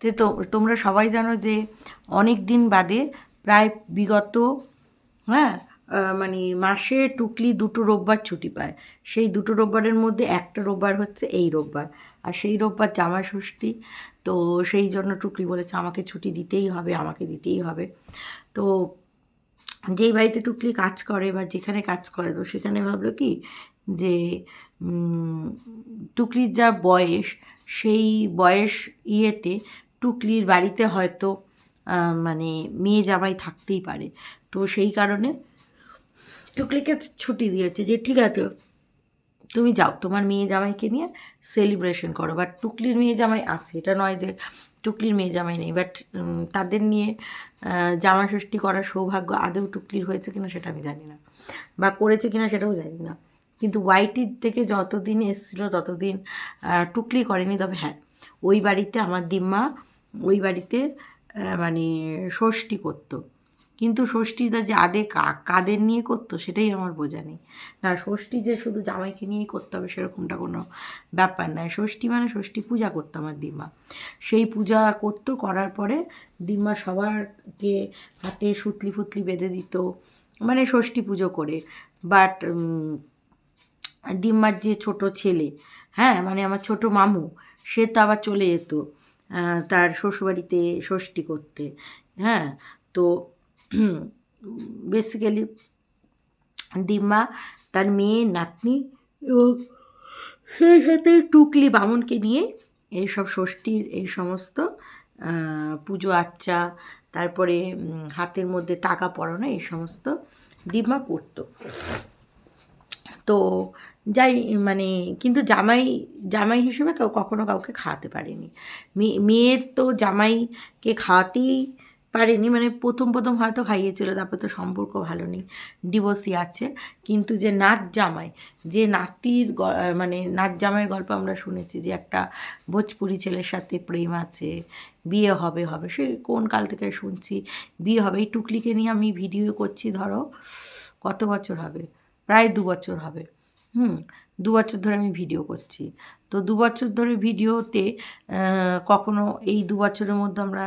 তে তো তোমরা সবাই জানো যে অনেক দিন বাদে প্রায় বিগত হ্যাঁ মানে মাসে টুকলি দুটো রোববার ছুটি পায়। সেই দুটো রোববারের মধ্যে একটা রোববার হচ্ছে এই রোববার। আর সেই রোববার জামাই ষষ্ঠী, তো সেই জন্য টুকলি বলেছে আমাকে ছুটি দিতেই হবে, আমাকে দিতেই হবে। তো যেই বাড়িতে টুকলি কাজ করে বা যেখানে কাজ করে, তো সেখানে ভাবলো কি যে টুকলির যা বয়স, সেই বয়স ইয়েতে টুকলির বাড়িতে হয়তো মানে মেয়ে জামাই থাকতেই পারে। তো সেই কারণে টুকলিকে ছুটি দিয়েছে যে, ঠিক আছে, তুমি যাও, তোমার মেয়ে জামাইকে নিয়ে সেলিব্রেশন করো। বাট টুকলির মেয়ে জামাই আছে। এটা নয় যে টুকলির মেয়ে জামাই নেই। বাট তাদের নিয়ে জামাই ষষ্ঠী করার সৌভাগ্য আদৌ টুকলির হয়েছে কিনা সেটা আমি জানি না। বা করেছে কিনা সেটাও জানি না। কিন্তু ওয়াইটির থেকে যতদিন এসেছিল, ততদিন টুকলি করেনি। তবে হ্যাঁ ওই বাড়িতে আমার দিম্মা ওই বাড়িতে মানে ষষ্ঠী করতো। কিন্তু ষষ্ঠীটা যে আদে কাদের নিয়ে করতো সেটাই আমার বোঝা নেই। না, ষষ্ঠী যে শুধু জামাইকে নিয়েই করতে হবে সেরকমটা কোনো ব্যাপার নয় ষষ্ঠী মানে ষষ্ঠী পূজা করতো আমার দিম্মা। সেই পূজা করতো, করার পরে দিম্মা সবারকে হাতে সুতলি ফুতলি বেঁধে দিত মানে ষষ্ঠী পুজো করে। বাট ডিম্মার যে ছোট ছেলে হ্যাঁ মানে আমার ছোট মামু সে তো আবার চলে যেত তার শ্বশুরবাড়িতে ষষ্ঠী করতে হ্যাঁ? তো বেসিক্যালি ডিম্মা তার মেয়ে নাতনি এবং সেই সাথে টুকলি বামুনকে নিয়ে এইসব ষষ্ঠীর এই সমস্ত পুজো আচ্চা তারপরে হাতের মধ্যে টাকা পরানো এই সমস্ত ডিম্মা করতো। তো যাই মানে কিন্তু জামাই জামাই হিসেবে কেউ কখনো কাউকে খাওয়াতে পারেনি। মেয়ে- মেয়ের তো জামাইকে খাওয়াতেই পারেনি মানে প্রথম প্রথম হয়তো খাইয়েছিল, তারপর তো সম্পর্ক ভালো নেই ডিভোর্সই আছে। কিন্তু যে নাচ জামাই, যে নাতির মানে নাচ জামাইয়ের গল্প আমরা শুনেছি যে একটা ভোজপুরি ছেলের সাথে প্রেম আছে, বিয়ে হবে হবে, সে কোন কাল থেকে শুনছি, বিয়ে হবে, এই টুকলিকে নিয়ে আমি ভিডিও করছি, ধরো, কত বছর হবে? প্রায় দু বছর হবে। হুম, দু বছর ধরে আমি ভিডিও করছি। তো দু বছর ধরে ভিডিওতে কখনো এই দু বছরের মধ্যে আমরা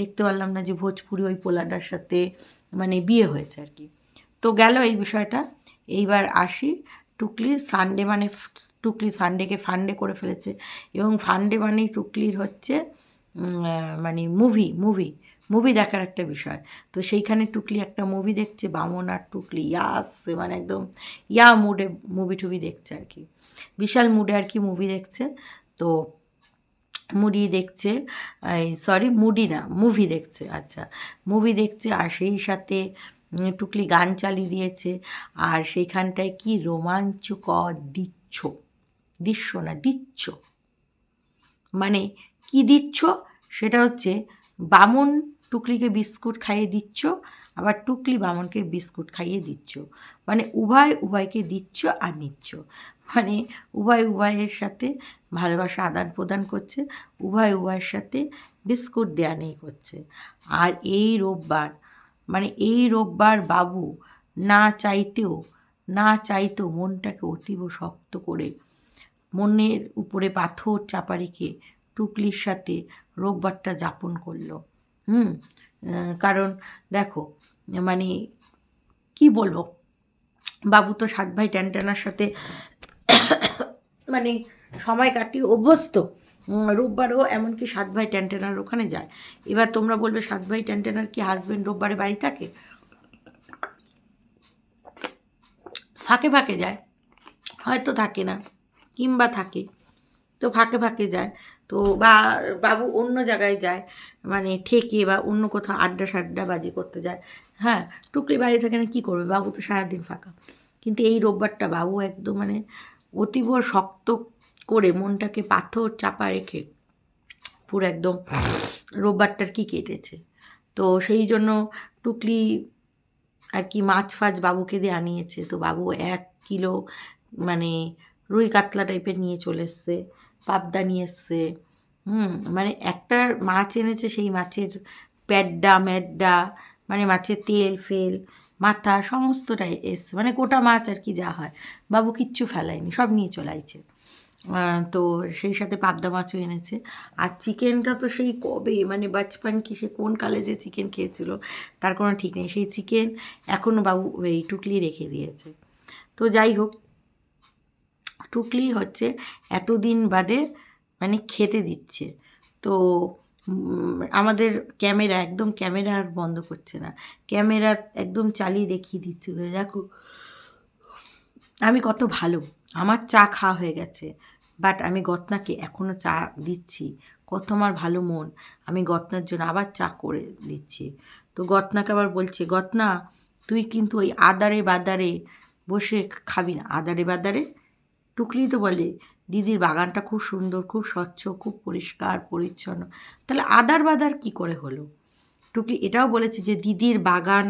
দেখতে পারলাম না যে ভোজপুরি ওই পোলাটার সাথে মানে বিয়ে হয়েছে আর কি। তো গেল এই বিষয়টা। এইবার আসি টুকলির সানডে মানে টুকলি সানডেকে ফান্ডে করে ফেলেছে এবং ফান্ডে মানেই টুকলির হচ্ছে মানে মুভি মুভি মুভি দেখার একটা বিষয়। তো সেইখানে টুকলি একটা মুভি দেখছে, বামন আর টুকলি। ইয়াস মানে একদম ইয়া মুডে মুভি টুভি দেখছে আর কি। বিশাল মুডে আর কি মুভি দেখছে। তো মুডি দেখছে সরি মুডি না মুভি দেখছে আচ্ছা। মুভি দেখছে, আর সেই সাথে টুকলি গান চালিয়ে দিয়েছে। আর সেইখানটায় কি রোমাঞ্চকর দিচ্ছ দৃশ্য না, দিচ্ছ। মানে কি দিচ্ছ? সেটা হচ্ছে বামন টুকলিকে বিস্কুট খাইয়ে দিচ্ছ, আবার টুকলি বামনকে বিস্কুট খাইয়ে দিচ্ছ। মানে উভয় উভয়কে দিচ্ছ আর নিচ্ছ। মানে উভয় উভয়ের সাথে ভালোবাসা আদান প্রদান করছে, উভয় উভয়ের সাথে বিস্কুট দেয়া নেই করছে। আর এই রোববার মানে এই রোববার বাবু না চাইতেও না চাইতেও মনটাকে অতীব শক্ত করে মনের উপরে পাথর চাপা রেখে টুকলির সাথে রোববারটা যাপন করল। হুম কারণ দেখো মানে কি বলব? বাবু তো সাত ভাই ট্যানটানার সাথে মানে সময় কাটিয়ে অভ্যস্ত। রোববারও এমনকি সাত ভাই ট্যানটেনার ওখানে যায়। এবার তোমরা বলবে, সাত ভাই ট্যানটেনার কি হাজব্যান্ড রোববারে বাড়ি থাকে? ফাঁকে ফাঁকে যায়। হয়তো থাকে না, কিংবা থাকে। তো ফাঁকে ফাঁকে যায়। তো বা বাবু অন্য জায়গায় যায় মানে ঠেকে বা অন্য কোথাও আড্ডা সাড্ডা বাজি করতে যায় হ্যাঁ টুকরি বাড়ি থেকে না, কী করবে? বাবু তো সারাদিন ফাঁকা। কিন্তু এই রোববারটা বাবু একদম মানে অতীব শক্ত করে মনটাকে পাথর চাপা রেখে পুরো একদম রোববারটার কি কেটেছে। তো সেই জন্য টুকলি আর কি মাছ ফাছ বাবুকে দিয়ে আনিয়েছে। তো বাবু এক কিলো মানে রুই কাতলা টাইপের নিয়ে চলে এসছে। পাবদা নিয়ে এসছে। হুম মানে একটা মাছ এনেছে সেই মাছের প্যাড্ডা, ম্যাড্ডা মানে মাছের তেল, ফেল, মাথা, সমস্তটাই এসছে। মানে গোটা মাছ আর কি যা হয়। বাবু কিচ্ছু ফেলায়নি, সব নিয়ে চলাইছে তো সেই সাথে পাবদা মাছও এনেছে। আর চিকেনটা তো সেই কবে মানে বাচপান কি, সে কোন কালে যে চিকেন খেয়েছিল, তার কোনো ঠিক নেই। সেই চিকেন এখনও বাবু এই টুকলি রেখে দিয়েছে। তো যাই হোক টুকলি হচ্ছে এতদিন বাদে মানে খেতে দিচ্ছে। তো আমাদের ক্যামেরা একদম ক্যামেরা আর বন্ধ করছে না। ক্যামেরা একদম চালিয়ে দেখিয়ে দিচ্ছে দেখো, আমি কত ভালো, আমার চা খাওয়া হয়ে গেছে বাট আমি গতনাকে এখনও চা দিচ্ছি, কত আমার ভালো মন, আমি গতনার জন্য আবার চা করে দিচ্ছি। তো গতনাকে আবার বলছে, গতনা, তুই কিন্তু ওই আদারে বাদারে বসে খাবি না আদারে বাদারে টুকলি তো বলে, দিদির বাগানটা খুব সুন্দর, খুব স্বচ্ছ, খুব পরিষ্কার, পরিচ্ছন্ন। তাহলে আদার বাদার কি করে হলো? টুকলি এটাও বলেছে যে দিদির বাগান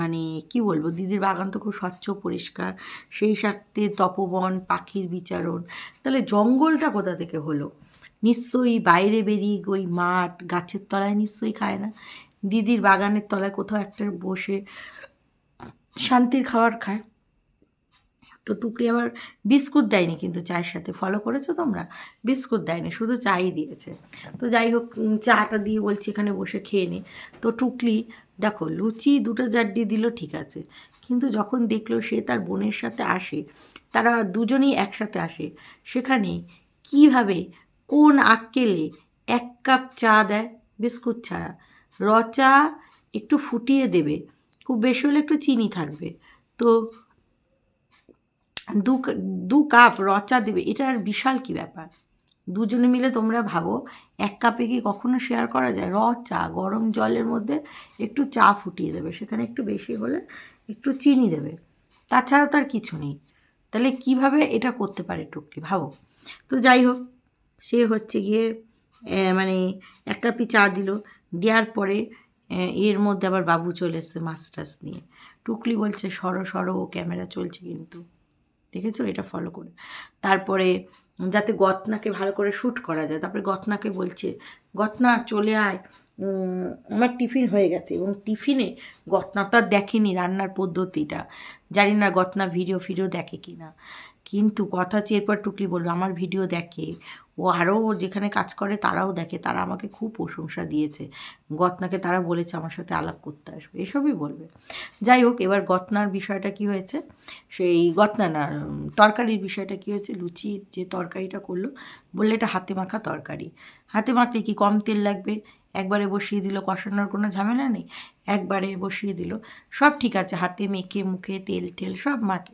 মানে কি বলব, দিদির বাগান তো খুব স্বচ্ছ, পরিষ্কার, সেই সাথে তপবন, পাখির বিচারণ। তাহলে জঙ্গলটা কোথা থেকে হলো? নিশ্চয়ই বাইরে বেরিয়ে ওই মাঠ, গাছের তলায় নিশ্চয়ই খায় না? দিদির বাগানের তলায় কোথাও একটা বসে শান্তির খাবার খায়? তো টুকরি আবার বিস্কুট দেয়নি কিন্তু চায়ের সাথে। ফলো করেছ তোমরা? বিস্কুট দেয়নি, শুধু চাই দিয়েছে। তো যাই হোক চাটা দিয়ে বলছি এখানে বসে খেয়ে নি। তো টুকলি, দেখো, লুচি দুটো জাড্ডি দিল ঠিক আছে। কিন্তু যখন দেখল সে তার বোনের সাথে আসে, তারা দুজনেই একসাথে আসে, সেখানে কীভাবে, কোন আক্কেলে এক কাপ চা দেয় বিস্কুট ছাড়া? র চা একটু ফুটিয়ে দেবে, খুব বেশি হলে একটু চিনি থাকবে। তো দু দু কাপ রচা দেবে, এটার বিশাল কি ব্যাপার? দুজনে মিলে তোমরা ভাবো, এক কাপে কি কখনো শেয়ার করা যায়? র চা গরম জলের মধ্যে একটু চা ফুটিয়ে দেবে, সেখানে একটু বেশি হলে একটু চিনি দেবে। তাছাড়া তার কিছু নেই। তাহলে কীভাবে এটা করতে পারে টুকলি ভাবো। তো যাই হোক, সে হচ্ছে গিয়ে মানে এক কাপি চা দিল। দেওয়ার পরে এর মধ্যে আবার বাবু চলে এসছে টাছ নিয়ে। টুকলি বলছে, সরো সরো ক্যামেরা চলছে কিন্তু। দেখেছ? এটা ফলো করে। তারপরে যাতে গতনাকে ভালো করে শ্যুট করা যায়। তারপরে গতনাকে বলছে, গতনা, চলে আয়। আমার টিফিন হয়ে গেছে। এবং টিফিনে গতনা তো আর দেখেনি রান্নার পদ্ধতিটা। জানি না গতনা ভিডিও ফিডিও দেখে কি না কিন্তু কথা হচ্ছে এরপর টুকলি বলবে, আমার ভিডিও দেখে। ও আরও যেখানে কাজ করে তারাও দেখে, তারা আমাকে খুব প্রশংসা দিয়েছে। গতনাকে তারা বলেছে আমার সাথে আলাপ করতে আসবে, এসবই বলবে। যাই হোক, এবার গতনার বিষয়টা কি হয়েছে? সেই গতনা না তরকারির বিষয়টা কী হয়েছে? লুচির যে তরকারিটা করল, বললে এটা হাতে মাখা তরকারি। হাতে মাখলে কি কম তেল লাগবে? একবারে বসিয়ে দিল, কষানোর কোনো ঝামেলা নেই? একবারে বসিয়ে দিল, সব ঠিক আছে, হাতে মেখে, মুখে তেল টেল সব মাখ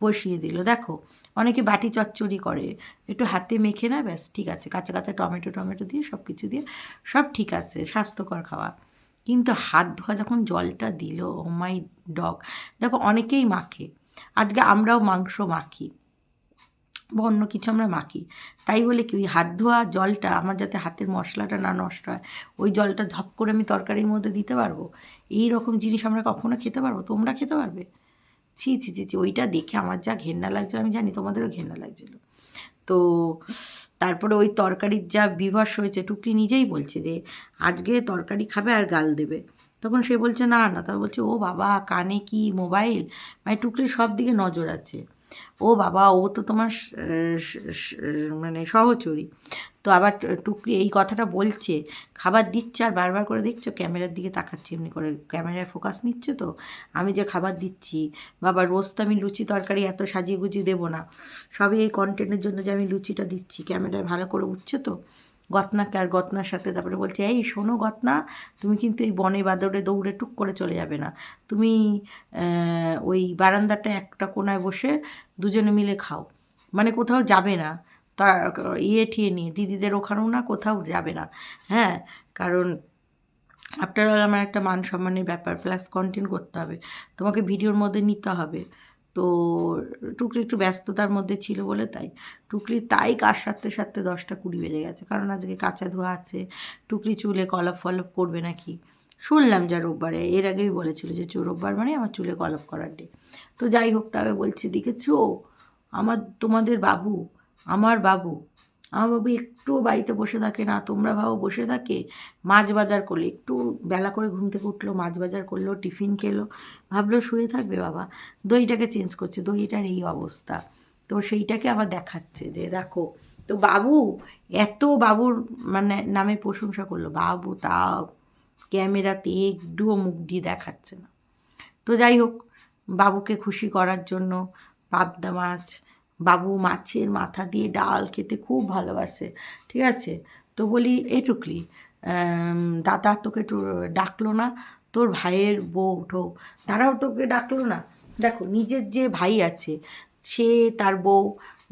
বসিয়ে দিল। দেখো, অনেকে বাটি চচ্চড়ি করে, একটু হাতে মেখে না, ব্যাস, ঠিক আছে। কাঁচা কাঁচা টমেটো টমেটো দিয়ে সব কিছু দিয়ে, সব ঠিক আছে, স্বাস্থ্যকর খাওয়া। কিন্তু হাত ধোয়া যখন জলটা দিল, ও মাই ডগ, দেখো, অনেকেই মাখে। আজকে আমরাও মাংস মাখি বা অন্য কিছু আমরা মাখি। তাই বলে কি, ওই হাত ধোয়া জলটা, আমার যাতে হাতের মশলাটা না নষ্ট হয়, ওই জলটা ধপ করে আমি তরকারির মধ্যে দিতে পারব? এই রকম জিনিস আমরা কখনো খেতে পারব? তোমরা খেতে পারবে? ছি ছি ছি ছি, ওইটা দেখে আমার যা ঘেন্না লাগছিল, আমি জানি তোমাদেরও ঘেন্না লাগছিল। তো তারপরে ওই তরকারির যা বিভাস হয়েছে, টুকলি নিজেই বলছে যে, আজকে তরকারি খাবে আর গাল দেবে। তখন সে বলছে, না না। তারপর বলছে, ও বাবা, কানে কি মোবাইল? মানে টুকলির সব দিকে নজর আছে। ও বাবা, ও তো তোমার মানে সহচরী। তো আবার টু- টুকলি এই কথাটা বলছে, খাবার দিচ্ছে আর বারবার করে দেখছ ক্যামেরার দিকে তাকাচ্ছি, এমনি করে ক্যামেরায় ফোকাস নিচ্ছে তো, আমি যে খাবার দিচ্ছি, বাবা রোজ তো আমি লুচি তরকারি এত সাজিয়ে গুজিয়ে দেবো না, সবই এই কন্টেন্টের জন্য যে আমি লুচিটা দিচ্ছি, ক্যামেরায় ভালো করে উঠছে তো, গতনাকে আর গতনার সাথে তারপরে বলছে, এই শোনো গতনা, তুমি কিন্তু এই বনে বাদরে দৌড়ে টুক করে চলে যাবে না, তুমি ওই বারান্দাটা একটা কোনায় বসে দুজনে মিলে খাও মানে কোথাও যাবে না তা ইয়ে ঠিয়ে নিয়ে, দিদিদের ওখানেও না কোথাও যাবে না। হ্যাঁ কারণ আফটার অল আমার একটা মান সম্মানের ব্যাপার প্লাস কন্টেন্ট করতে হবে। তোমাকে ভিডিওর মধ্যে নিতে হবে। তো টুকরি একটু ব্যস্ততার মধ্যে ছিল বলে তাই। টুকরি তাই কার সাথে সাথে দশটা কুড়ি বেজে গেছে। কারণ আজকে কাঁচা ধোয়া আছে। টুকরি চুলে কলপ ফলপ করবে নাকি? শুনলাম যা রোববারে। এর আগেই বলেছিল যে চো, রোববার মানে আমার চুলে কলপ করার ডে তো যাই হোক, তবে বলছি, দেখেছ? আমার তোমাদের বাবু আমার বাবু আমার বাবু একটুও বাড়িতে বসে থাকে না, তোমরা ভাবো বসে থাকে, মাছ বাজার করলে। একটু বেলা করে ঘুম থেকে উঠল, মাছ বাজার করল, টিফিন খেলো, ভাবলো শুয়ে থাকবে বাবা। দইটাকে চেঞ্জ করছে, দইটার এই অবস্থা। তো সেইটাকে আবার দেখাচ্ছে যে দেখো, তো বাবু এত বাবুর মানে নামে প্রশংসা করল। বাবু তাও ক্যামেরাতে একটুও মুখ দিয়ে দেখাচ্ছে না। তো যাই হোক, বাবুকে খুশি করার জন্য পাবদা মাছ বাবু মাছের মাথা দিয়ে ডাল খেতে খুব ভালোবাসে, ঠিক আছে? তো বলি এটুকলি দাদা তোকে ডাকলো না? তোর ভাইয়ের বউ উঠো তারাও তোকে ডাকলো না? দেখো, নিজের যে ভাই আছে, সে তার বউ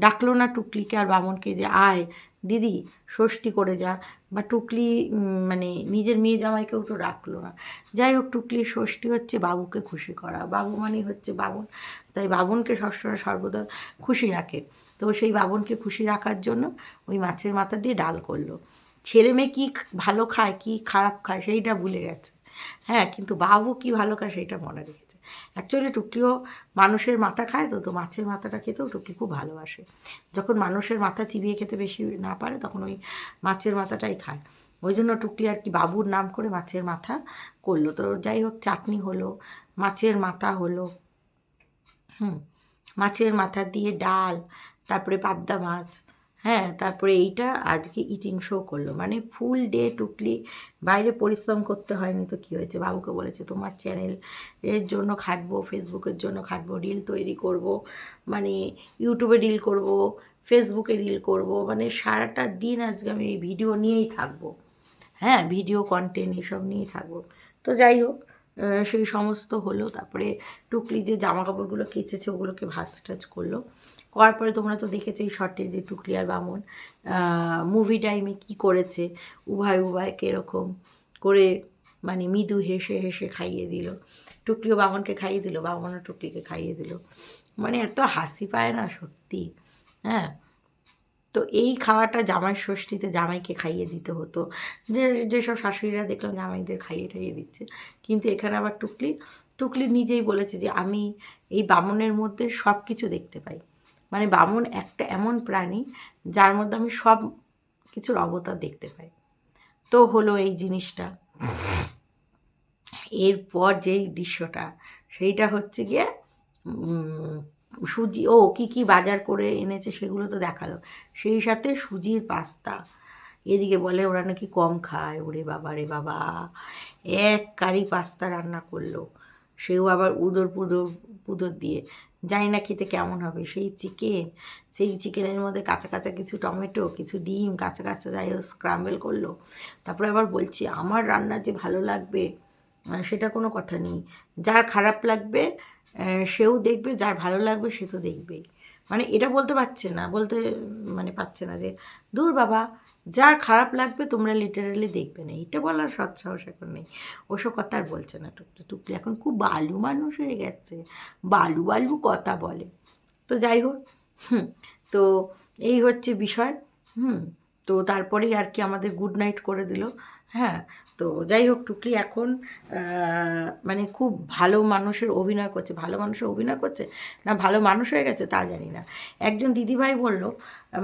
ডাকলো না টুকলিকে আর বামনকে যে, আয় দিদি, ষষ্ঠী করে যা। বা টুকলি মানে নিজের মেয়ে জামাইকেও তো ডাকলো না। যাই হোক টুকলির ষষ্ঠী হচ্ছে বাবুকে খুশি করা। বাবু মানেই হচ্ছে বাবন। তাই বাবনকে সবসময় সর্বদা খুশি রাখে। তো সেই বাবনকে খুশি রাখার জন্য ওই মাছের মাথা দিয়ে ডাল করল। ছেলে মেয়ে কী ভালো খায়, কী খারাপ খায় সেইটা ভুলে গেছে। হ্যাঁ কিন্তু বাবু কী ভালো খায় সেইটা মনে রেখেছে অ্যাকচুয়ালি টুকলিও মানুষের মাথা খায়, তো তো মাছের মাথাটা খেতেও টুকলি খুব ভালোবাসে। যখন মানুষের মাথা চিবিয়ে খেতে বেশি না পারে, তখন ওই মাছের মাথাটাই খায়। ওই জন্য টুকলি আর কি বাবুর নাম করে মাছের মাথা করল। তো যাই হোক, চাটনি হলো, মাছের মাথা হলো, হুম, মাছের মাথা দিয়ে ডাল, তারপরে পাবদা মাছ হ্যাঁ তারপরে এইটা আজকে ইটিং শো করল। মানে ফুল ডে টুকলি বাইরে পরিশ্রম করতে হয়নি তো কী হয়েছে? বাবুকে বলেছে, তোমার চ্যানেল এর জন্য খাটবো ফেসবুকের জন্য খাটবো রিল তৈরি করব মানে ইউটিউবে রিল করব ফেসবুকে রিল করব। মানে সারাটা দিন আজকে আমি ভিডিও নিয়েই থাকব। হ্যাঁ ভিডিও কন্টেন্ট এসব নিয়েই থাকব। তো যাই হোক সেই সমস্ত হলো। তারপরে টুকলি যে জামা কাপড়গুলো কেচেছে, ওগুলোকে ভাজ টাজ করল। করার পরে তোমরা তো দেখেছ এই শর্টে যে টুকলি আর বামন মুভি টাইমে কি করেছে, উভয় উভয়কে এরকম করে মানে মৃদু হেসে হেসে খাইয়ে দিল। টুকলিও বামনকে খাইয়ে দিল, বামনও টুকলিকে খাইয়ে দিল। মানে এত হাসি পায় না সত্যি হ্যাঁ? তো এই খাওয়াটা জামাই ষষ্ঠীতে জামাইকে খাইয়ে দিতে হতো। যে, যেসব শাশুড়িরা দেখলাম জামাইদের খাইয়ে টাইয়ে দিচ্ছে। কিন্তু এখানে আবার টুকলি টুকলি নিজেই বলেছে যে, আমি এই বামনের মধ্যে সব কিছু দেখতে পাই। মানে বামন একটা এমন প্রাণী যার মধ্যে আমি সব কিছুর অবতার দেখতে পাই। তো হলো এই জিনিসটা। এরপর যেই দৃশ্যটা, সেইটা হচ্ছে গিয়ে সুজি, ও কি কি বাজার করে এনেছে সেগুলো তো দেখাল। সেই সাথে সুজির পাস্তা। এদিকে বলে ওরা নাকি কম খায়। ওরে বাবা, রে বাবা। এক কারি পাস্তা রান্না করল। সেও আবার উদর পুদর পুদর দিয়ে। জানি না খেতে কেমন হবে। সেই চিকেন সেই চিকেনের মধ্যে কাঁচা কাঁচা কিছু টমেটো, কিছু ডিম, কাঁচা কাঁচা যাই হোক স্ক্রাম্বেল করল। তারপরে আবার বলছি, আমার রান্না যে ভালো লাগবে সেটা কোনো কথা নেই। যার খারাপ লাগবে সেও দেখবে, যার ভালো লাগবে সে তো দেখবেই। মানে এটা বলতে পারছে না, বলতে মানে পাচ্ছে না যে, দূর বাবা, যার খারাপ লাগবে তোমরা লিটারালি দেখবে না। এটা বলার সৎসাহস এখন নেই। ওসব কথা আর বলছে না টুকলি টুকলি এখন খুব বালু মানুষ হয়ে গেছে, বালু বালু কথা বলে। তো যাই হোক, হুম, তো এই হচ্ছে বিষয়। হুম, তো তারপরেই আর কি আমাদের গুড নাইট করে দিল। হ্যাঁ তো যাই হোক টুকলি এখন মানে খুব ভালো মানুষের অভিনয় করছে। ভালো মানুষের অভিনয় করছে না ভালো মানুষ হয়ে গেছে তা জানি না। একজন দিদিভাই বলল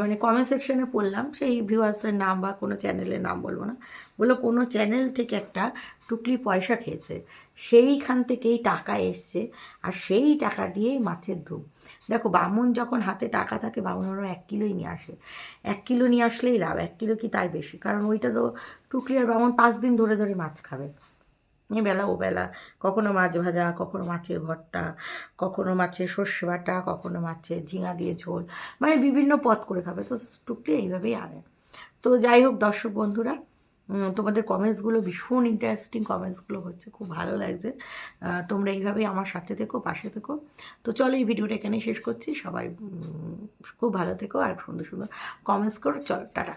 মানে কমেন্ট সেকশনে পড়লাম, সেই ভিউয়ার্সের নাম বা কোনো চ্যানেলের নাম বলব না। বলল, কোনো চ্যানেল থেকে একটা টুকলি পয়সা খেয়েছে, সেইখান থেকেই টাকা এসছে, আর সেই টাকা দিয়েই মাছের ধূপ। দেখো, বামুন যখন হাতে টাকা থাকে, বামুনেরও এক কিলোই নিয়ে আসে। এক কিলো নিয়ে আসলেই লাভ, এক কিলো কি তার বেশি? কারণ ওইটা তো টুকলি আর বামুন পাঁচ দিন ধরে ধরে মাছ খাবে। এ বেলা। কখনো মাছ ভাজা, কখনো মাছের ভর্তা, কখনো মাছের সর্ষে বাটা, কখনো মাছের ঝিঙা দিয়ে ঝোল। মানে বিভিন্ন পদ করে খাবে। তো টুকলি এইভাবেই আনে। তো যাই হোক দর্শক বন্ধুরা তোমাদের কমেন্টসগুলো ভীষণ ইন্টারেস্টিং কমেন্টসগুলো হচ্ছে। খুব ভালো লাগছে। তোমরা এইভাবেই আমার সাথে থেকো, পাশে থেকো। তো চলো এই ভিডিওটা এখানেই শেষ করছি। সবাই খুব ভালো থেকো আর সুন্দর সুন্দর কমেন্টস করো। চলো, টাটা।